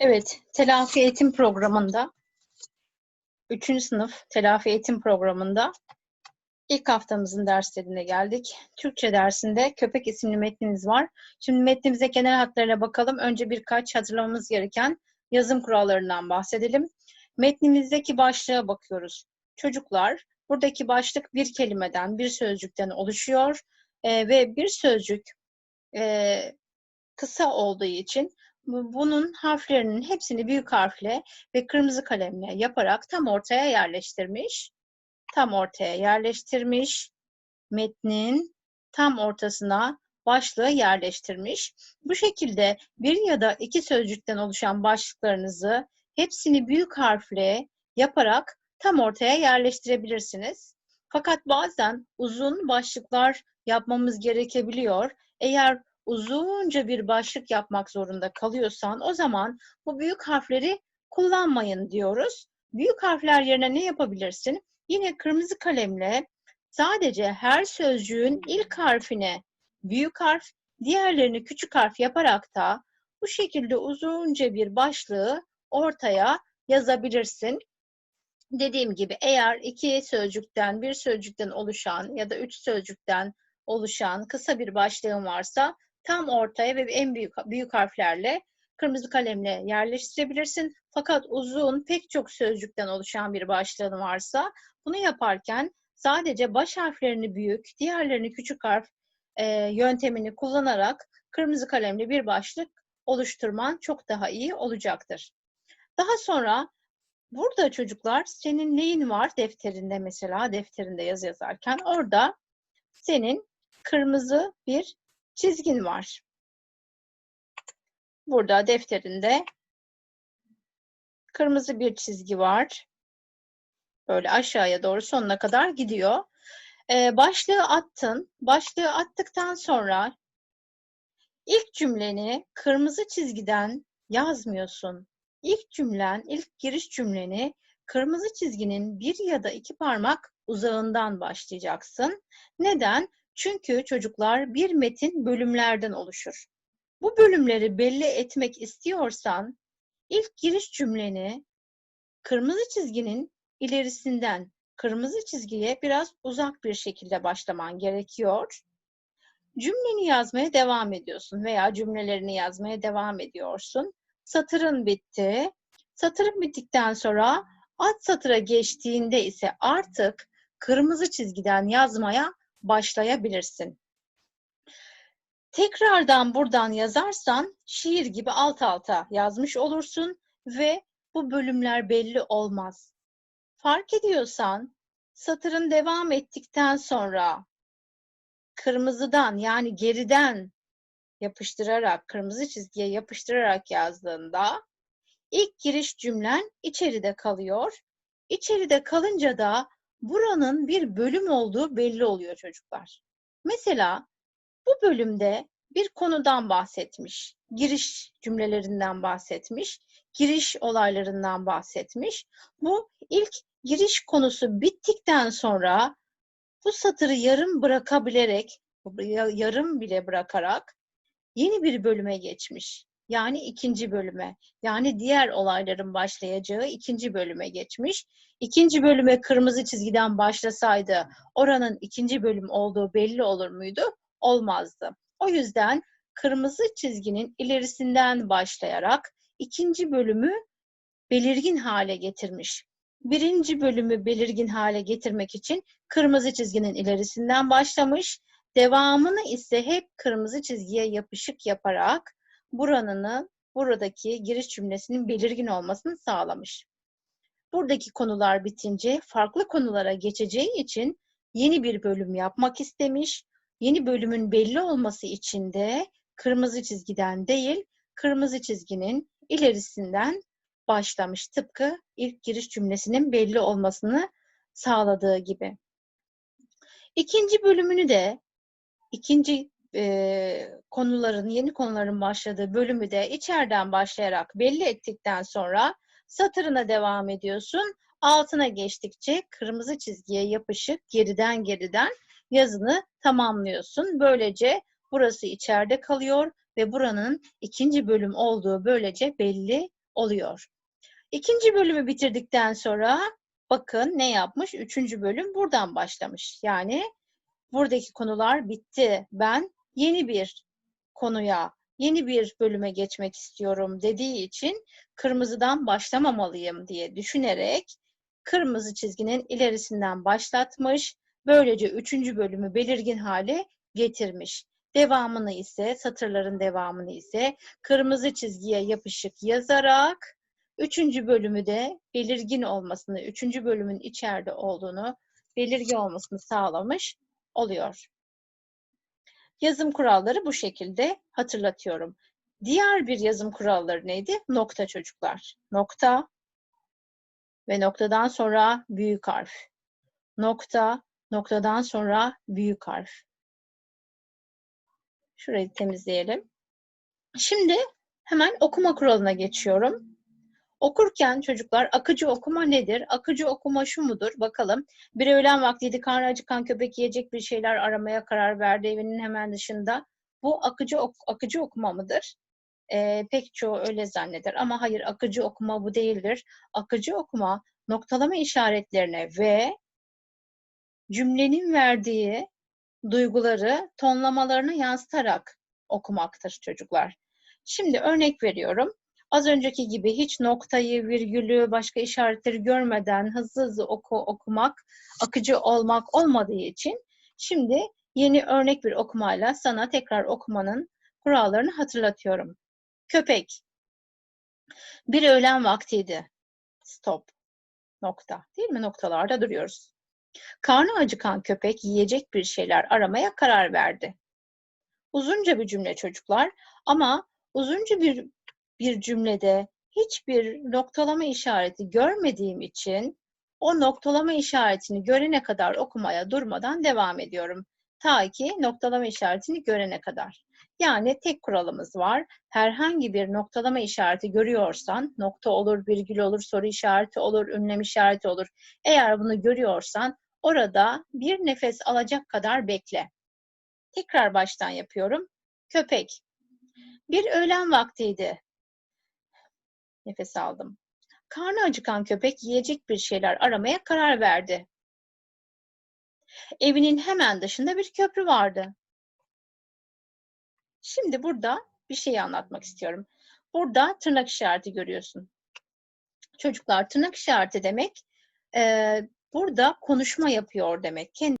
Evet, telafi eğitim programında 3. sınıf telafi eğitim programında ilk haftamızın derslerine geldik. Türkçe dersinde Köpek isimli metnimiz var. Şimdi metnimize genel hatlarıyla bakalım. Önce birkaç hatırlamamız gereken yazım kurallarından bahsedelim. Metnimizdeki başlığa bakıyoruz. Çocuklar, buradaki başlık bir kelimeden, bir sözcükten oluşuyor Ee, ve bir sözcük e, kısa olduğu için bunun harflerinin hepsini büyük harfle ve kırmızı kalemle yaparak tam ortaya yerleştirmiş. Tam ortaya yerleştirmiş. Metnin tam ortasına başlığı yerleştirmiş. Bu şekilde bir ya da iki sözcükten oluşan başlıklarınızı hepsini büyük harfle yaparak tam ortaya yerleştirebilirsiniz. Fakat bazen uzun başlıklar yapmamız gerekebiliyor. Eğer uzunca bir başlık yapmak zorunda kalıyorsan o zaman bu büyük harfleri kullanmayın diyoruz. Büyük harfler yerine ne yapabilirsin? Yine kırmızı kalemle sadece her sözcüğün ilk harfine büyük harf, diğerlerini küçük harf yaparak da bu şekilde uzunca bir başlığı ortaya yazabilirsin. Dediğim gibi eğer iki sözcükten, bir sözcükten oluşan ya da üç sözcükten oluşan kısa bir başlığın varsa tam ortaya ve en büyük büyük harflerle kırmızı kalemle yerleştirebilirsin. Fakat uzun pek çok sözcükten oluşan bir başlığın varsa bunu yaparken sadece baş harflerini büyük, diğerlerini küçük harf e, yöntemini kullanarak kırmızı kalemle bir başlık oluşturman çok daha iyi olacaktır. Daha sonra burada çocuklar senin neyin var defterinde mesela defterinde yazı yazarken orada senin kırmızı bir çizgin var. Burada defterinde kırmızı bir çizgi var. Böyle aşağıya doğru sonuna kadar gidiyor. Ee, başlığı attın. Başlığı attıktan sonra ilk cümleni kırmızı çizgiden yazmıyorsun. İlk cümlen, ilk giriş cümleni kırmızı çizginin bir ya da iki parmak uzağından başlayacaksın. Neden? Çünkü çocuklar bir metin bölümlerden oluşur. Bu bölümleri belli etmek istiyorsan ilk giriş cümleni kırmızı çizginin ilerisinden kırmızı çizgiye biraz uzak bir şekilde başlaman gerekiyor. Cümleni yazmaya devam ediyorsun veya cümlelerini yazmaya devam ediyorsun. Satırın bitti. Satırın bittikten sonra alt satıra geçtiğinde ise artık kırmızı çizgiden yazmaya başlayabilirsin. Tekrardan buradan yazarsan şiir gibi alt alta yazmış olursun ve bu bölümler belli olmaz. Fark ediyorsan satırın devam ettikten sonra kırmızıdan yani geriden yapıştırarak, kırmızı çizgiye yapıştırarak yazdığında ilk giriş cümlen içeride kalıyor. İçeride kalınca da buranın bir bölüm olduğu belli oluyor çocuklar. Mesela bu bölümde bir konudan bahsetmiş, giriş cümlelerinden bahsetmiş, giriş olaylarından bahsetmiş. Bu ilk giriş konusu bittikten sonra bu satırı yarım bırakabilerek, yarım bile bırakarak yeni bir bölüme geçmiş. Yani ikinci bölüme, yani diğer olayların başlayacağı ikinci bölüme geçmiş. İkinci bölüme kırmızı çizgiden başlasaydı oranın ikinci bölüm olduğu belli olur muydu? Olmazdı. O yüzden kırmızı çizginin ilerisinden başlayarak ikinci bölümü belirgin hale getirmiş. Birinci bölümü belirgin hale getirmek için kırmızı çizginin ilerisinden başlamış. Devamını ise hep kırmızı çizgiye yapışık yaparak buranını, buradaki giriş cümlesinin belirgin olmasını sağlamış. Buradaki konular bitince farklı konulara geçeceği için yeni bir bölüm yapmak istemiş. Yeni bölümün belli olması için de kırmızı çizgiden değil, kırmızı çizginin ilerisinden başlamış. Tıpkı ilk giriş cümlesinin belli olmasını sağladığı gibi. İkinci bölümünü de ikinci e, konuların, yeni konuların başladığı bölümü de içeriden başlayarak belli ettikten sonra satırına devam ediyorsun. Altına geçtikçe kırmızı çizgiye yapışık geriden geriden yazını tamamlıyorsun. Böylece burası içeride kalıyor ve buranın ikinci bölüm olduğu böylece belli oluyor. İkinci bölümü bitirdikten sonra bakın ne yapmış? Üçüncü bölüm buradan başlamış. Yani buradaki konular bitti. Ben yeni bir konuya, yeni bir bölüme geçmek istiyorum dediği için kırmızıdan başlamamalıyım diye düşünerek kırmızı çizginin ilerisinden başlatmış. Böylece üçüncü bölümü belirgin hale getirmiş. Devamını ise, satırların devamını ise kırmızı çizgiye yapışık yazarak üçüncü bölümü de belirgin olmasını, üçüncü bölümün içeride olduğunu belirgin olmasını sağlamış oluyor. Yazım kuralları bu şekilde hatırlatıyorum. Diğer bir yazım kuralları neydi? Nokta çocuklar. Nokta ve noktadan sonra büyük harf. Nokta, noktadan sonra büyük harf. Şurayı temizleyelim. Şimdi hemen okuma kuralına geçiyorum. Okurken çocuklar akıcı okuma nedir? Akıcı okuma şu mudur? Bakalım. Bir öğlen vaktiydi karnı acıkan köpek yiyecek bir şeyler aramaya karar verdi evinin hemen dışında. Bu akıcı ok- akıcı okuma mıdır? Ee, pek çoğu öyle zanneder ama hayır akıcı okuma bu değildir. Akıcı okuma noktalama işaretlerine ve cümlenin verdiği duyguları tonlamalarını yansıtarak okumaktır çocuklar. Şimdi örnek veriyorum. Az önceki gibi hiç noktayı, virgülü, başka işaretleri görmeden hızlı hızlı oku, okumak, akıcı olmak olmadığı için şimdi yeni örnek bir okumayla sana tekrar okumanın kurallarını hatırlatıyorum. Köpek. Bir öğlen vaktiydi. Stop. Nokta. Değil mi? Noktalarda duruyoruz. Karnı acıkan köpek yiyecek bir şeyler aramaya karar verdi. Uzunca bir cümle çocuklar ama uzunca bir bir cümlede hiçbir noktalama işareti görmediğim için o noktalama işaretini görene kadar okumaya durmadan devam ediyorum. Ta ki noktalama işaretini görene kadar. Yani tek kuralımız var. Herhangi bir noktalama işareti görüyorsan, nokta olur, virgül olur, soru işareti olur, ünlem işareti olur. Eğer bunu görüyorsan orada bir nefes alacak kadar bekle. Tekrar baştan yapıyorum. Köpek. Bir öğlen vaktiydi. Nefes aldım. Karnı acıkan köpek yiyecek bir şeyler aramaya karar verdi. Evinin hemen dışında bir köprü vardı. Şimdi burada bir şey anlatmak istiyorum. Burada tırnak işareti görüyorsun. Çocuklar tırnak işareti demek e, burada konuşma yapıyor demek. Kendi